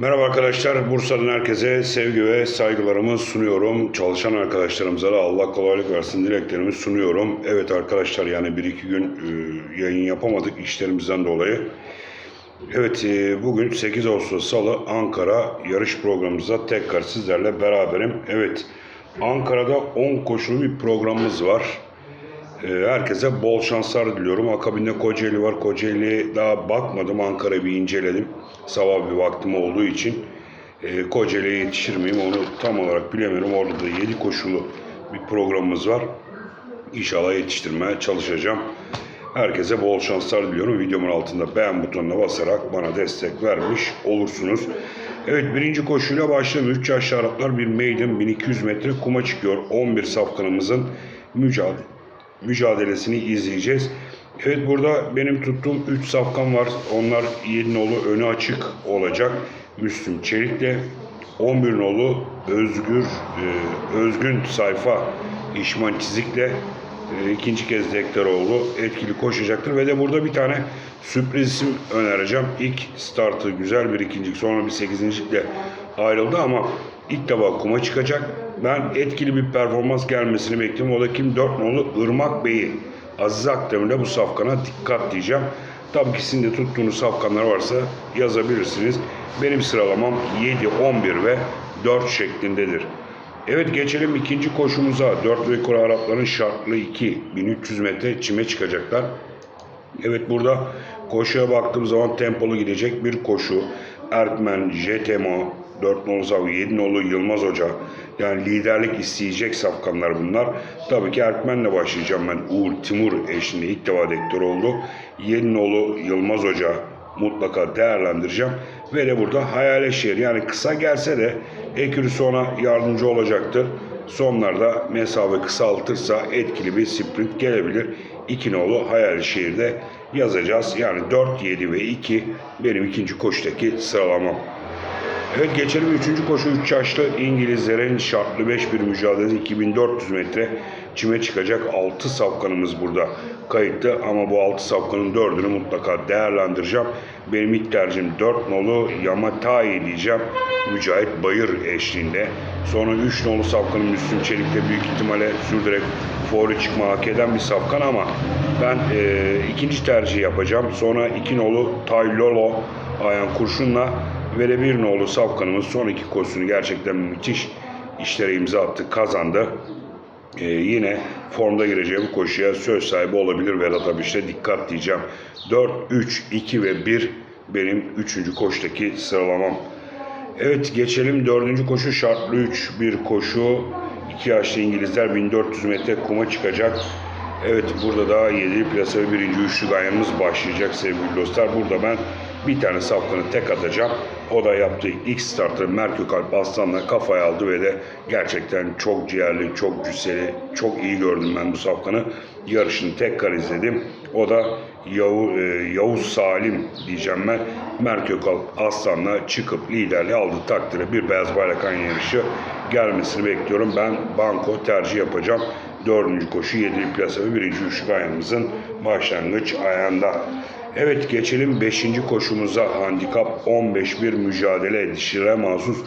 Merhaba arkadaşlar. Bursa'dan herkese sevgi ve saygılarımı sunuyorum. Çalışan arkadaşlarımıza da Allah kolaylık versin dileklerimi sunuyorum. Evet arkadaşlar yani bir iki gün e, yayın yapamadık işlerimizden dolayı. Evet e, bugün 8 Ağustos Salı Ankara yarış programımızda tekrar sizlerle beraberim. Evet Ankara'da 10 koşulu bir programımız var. Ee, Herkese bol şanslar diliyorum. Akabinde Kocaeli var. Kocaeli'ye daha bakmadım. Ankara'yı bir inceledim. Sabah bir vaktim olduğu için. Ee, Kocaeli'ye yetişir miyim onu tam olarak bilemiyorum. Orada da 7 koşulu bir programımız var. İnşallah yetiştirmeye çalışacağım. Herkese bol şanslar diliyorum. Videomun altında beğen butonuna basarak bana destek vermiş olursunuz. Evet birinci koşuyla başlayalım. 3 yaşlı Araplar bir maiden 1200 metre kuma çıkıyor. 11 safkanımızın mücadele mücadelesini izleyeceğiz. Evet burada benim tuttuğum 3 safkan var. Onlar 7 nolu önü açık olacak. Müslüm Çelik'le 11 nolu Özgür e, Özgün sayfa İşman Çizik'le e, ikinci kez Dektaroğlu etkili koşacaktır ve de burada bir tane sürpriz isim önereceğim. İlk startı güzel bir ikincilik sonra bir sekizincilikle ayrıldı ama ilk defa kuma çıkacak. Ben etkili bir performans gelmesini bekliyorum. O da kim? 4 nolu Irmak Bey'i. Aziz Akdemir'de bu safkana dikkat diyeceğim. Tabii ki sizin de tuttuğunuz safkanlar varsa yazabilirsiniz. Benim sıralamam 7, 11 ve 4 şeklindedir. Evet geçelim ikinci koşumuza. 4 ve yukarı Arapların şartlı 2. 1300 metre çime çıkacaklar. Evet burada koşuya baktığım zaman tempolu gidecek bir koşu. Erkmen, Jetemo, 4 nolu Zavi, 7 nolu Yılmaz Hoca. Yani liderlik isteyecek safkanlar bunlar. Tabii ki Erkmen'le başlayacağım ben. Uğur Timur eşliğinde ilk defa dektör oldu. 7 nolu Yılmaz Hoca mutlaka değerlendireceğim. Ve de burada Hayale Şehir yani kısa gelse de ekürüsü ona yardımcı olacaktır. Sonlarda mesafe kısaltırsa etkili bir sprint gelebilir. İki nolu Hayal Şehir'de yazacağız. Yani 4, 7 ve 2 benim ikinci koşudaki sıralamam. Evet geçelim 3. koşu 3 yaşlı İngilizlerin şartlı 5 bir mücadelesi 2400 metre çime çıkacak 6 safkanımız burada kayıtlı ama bu 6 safkanın 4'ünü mutlaka değerlendireceğim. Benim ilk tercihim 4 nolu Yamatai diyeceğim. Mücahit Bayır eşliğinde. Sonra 3 nolu safkanın Müslüm Çelik'te büyük ihtimalle sürdürerek favori çıkma hak eden bir safkan ama ben e, ikinci tercih yapacağım. Sonra 2 nolu Tay Lolo Ayhan Kurşun'la ve de bir nolu Safkan'ımız son iki koşusunu gerçekten müthiş işlere imza attı, kazandı. Ee, yine formda gireceği bu koşuya söz sahibi olabilir Vedat Abiş'te dikkat diyeceğim. 4, 3, 2 ve 1 benim 3. koştaki sıralamam. Evet geçelim dördüncü koşu şartlı 3 bir koşu. 2 yaşlı İngilizler 1400 metre kuma çıkacak. Evet burada da 7 plasa ve birinci üçlü ganyanımız başlayacak sevgili dostlar. Burada ben bir tane safkanı tek atacağım. O da yaptığı ilk startı Merkür Kalp Aslan'la kafaya aldı ve de gerçekten çok ciğerli, çok cüsseli, çok iyi gördüm ben bu safkanı. Yarışını tekrar izledim. O da Yavu, e, Yavuz Salim diyeceğim ben. Merkür Kalp Aslan'la çıkıp liderliği aldı takdirde bir beyaz bayrak aynı yarışı gelmesini bekliyorum. Ben banko tercih yapacağım. Dördüncü koşu 7 plasa ve birinci üçlük ayağımızın başlangıç ayağında. Evet geçelim 5. koşumuza handikap 15 bir mücadele dişire mahsus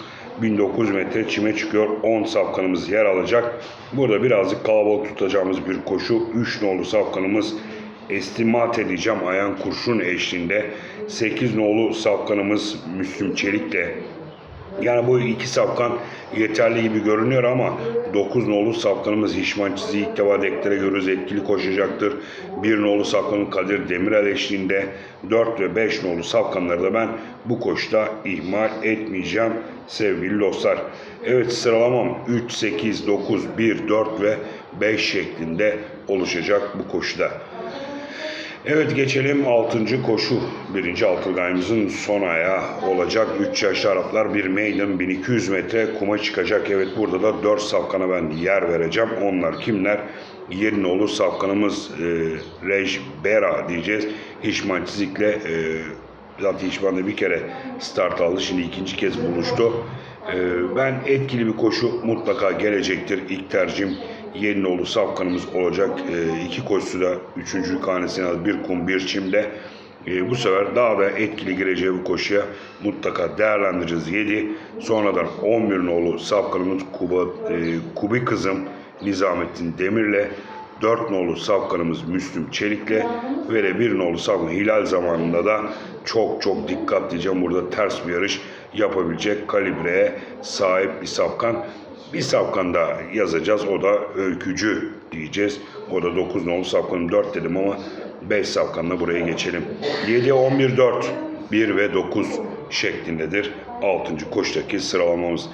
1900 metre çime çıkıyor 10 safkanımız yer alacak. Burada birazcık kalabalık tutacağımız bir koşu 3 nolu safkanımız estimat edeceğim Ayan Kurşun eşliğinde 8 nolu safkanımız Müslüm Çelik'le yani bu iki safkan yeterli gibi görünüyor ama 9 nolu safkanımız Hişman Çizi ilk defa deklare görürüz etkili koşacaktır. 1 nolu safkanın Kadir Demirel eşliğinde 4 ve 5 nolu safkanları da ben bu koşta ihmal etmeyeceğim sevgili dostlar. Evet sıralamam 3, 8, 9, 1, 4 ve 5 şeklinde oluşacak bu koşuda. Evet geçelim 6. koşu. Birinci altılgayımızın son ayağı olacak. 3 yaşlı Araplar bir maiden 1200 metre kuma çıkacak. Evet burada da 4 safkana ben yer vereceğim. Onlar kimler? Yerinoğlu safkanımız e, Rej Bera diyeceğiz. Hişman Çizik'le e, zaten Hişman'da bir kere start aldı. Şimdi ikinci kez buluştu. E, ben etkili bir koşu mutlaka gelecektir. İlk tercihim Yeninoğlu safkanımız olacak. E, iki koşusu da üçüncü hanesine aldı. Bir kum bir çimde. E, bu sefer daha da etkili gireceği bu koşuya mutlaka değerlendireceğiz. 7. Sonradan 11 nolu safkanımız Kuba, e, Kubi kızım Nizamettin Demir'le 4 nolu safkanımız Müslüm Çelik'le ve de 1 nolu safkan Hilal zamanında da çok çok dikkat. Burada ters bir yarış yapabilecek kalibreye sahip bir safkan. Bir safkan da yazacağız. O da öykücü diyeceğiz. O da 9 nolu safkanım 4 dedim ama 5 safkanla buraya geçelim. 7, 11, 4, 1 ve 9 şeklindedir. 6. koştaki sıralamamız.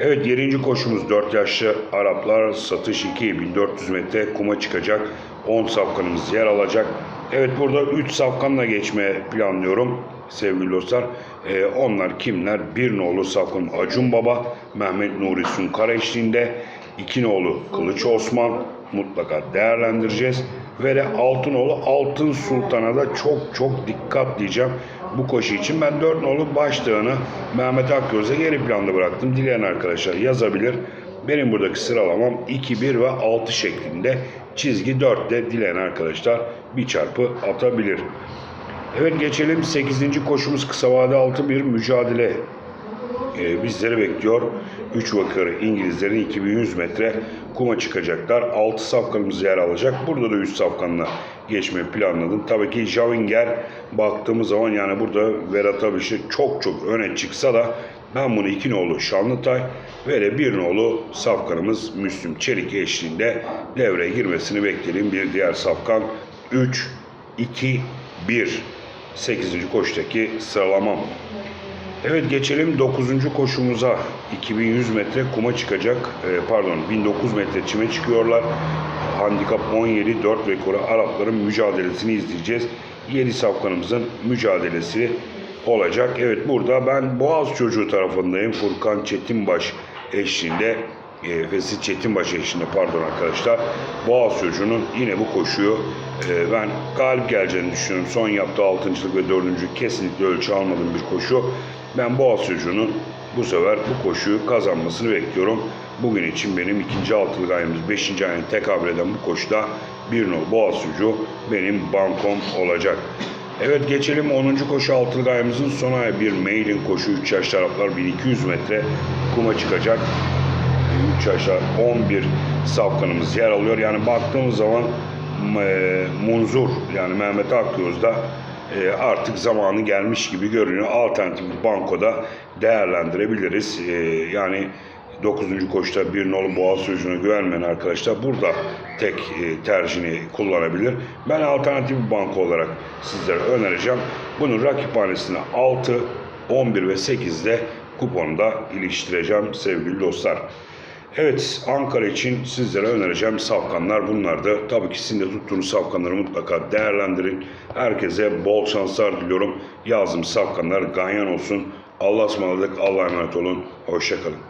Evet 7. koşumuz 4 yaşlı Araplar satış 2 1400 metre kuma çıkacak. 10 safkanımız yer alacak. Evet burada 3 safkanla geçmeye planlıyorum sevgili dostlar. Ee, onlar kimler? Bir nolu safkan Acun Baba, Mehmet Nuri Sunkara eşliğinde. iki nolu Kılıç Osman mutlaka değerlendireceğiz. Ve de Altınoğlu Altın Sultan'a da çok çok dikkat diyeceğim bu koşu için. Ben 4 nolu başlığını Mehmet Akgöz'e geri planda bıraktım. Dileyen arkadaşlar yazabilir. Benim buradaki sıralamam 2, 1 ve 6 şeklinde. Çizgi 4'te dileyen arkadaşlar bir çarpı atabilir. Evet geçelim 8. koşumuz kısa vade altı bir mücadele e, bizleri bekliyor. 3 vakarı İngilizlerin 2100 metre kuma çıkacaklar. 6 safkanımız yer alacak. Burada da 3 safkanla geçmeyi planladım. Tabii ki Javinger baktığımız zaman yani burada Vedat Abiş'i çok çok öne çıksa da ben bunu 2 nolu Şanlıtay ve 1 nolu safkanımız Müslüm Çelik eşliğinde devreye girmesini beklediğim bir diğer safkan 3, 2, 1. 8. koştaki sıralamam. Evet geçelim 9. koşumuza. 2100 metre kuma çıkacak. Ee, pardon 1900 metre çime çıkıyorlar. Handikap 17 4 rekoru Arapların mücadelesini izleyeceğiz. 7 safkanımızın mücadelesi olacak. Evet burada ben Boğaz çocuğu tarafındayım. Furkan Çetinbaş eşliğinde e, Fesit Çetinbaş eşliğinde pardon arkadaşlar. Boğaz çocuğunun yine bu koşuyu e, ben galip geleceğini düşünüyorum. Son yaptığı altıncılık ve dördüncü kesinlikle ölçü almadığım bir koşu. Ben Boğaz çocuğunun bu sefer bu koşuyu kazanmasını bekliyorum. Bugün için benim ikinci altılık ayımız, beşinci ayına tekabül eden bu koşuda bir nol Boğaz çocuğu benim bankom olacak. Evet geçelim 10. koşu altılık ayımızın son ayı bir mailin koşu 3 yaş taraflar 1200 metre kuma çıkacak. 3 yaşlar 11 safkanımız yer alıyor. Yani baktığımız zaman e, Munzur yani Mehmet Akgöz da e, artık zamanı gelmiş gibi görünüyor. Alternatif bankoda değerlendirebiliriz. E, yani 9. koşta bir nolu boğaz sözüne güvenmeyen arkadaşlar burada tek e, tercihini kullanabilir. Ben alternatif bir banko olarak sizlere önereceğim. Bunun rakiphanesine 6, 11 ve 8'de kuponda iliştireceğim sevgili dostlar. Evet Ankara için sizlere önereceğim safkanlar bunlardı. Tabii ki sizin de tuttuğunuz safkanları mutlaka değerlendirin. Herkese bol şanslar diliyorum. Yazım safkanlar ganyan olsun. Allah'a ısmarladık. Allah'a emanet olun. Hoşçakalın.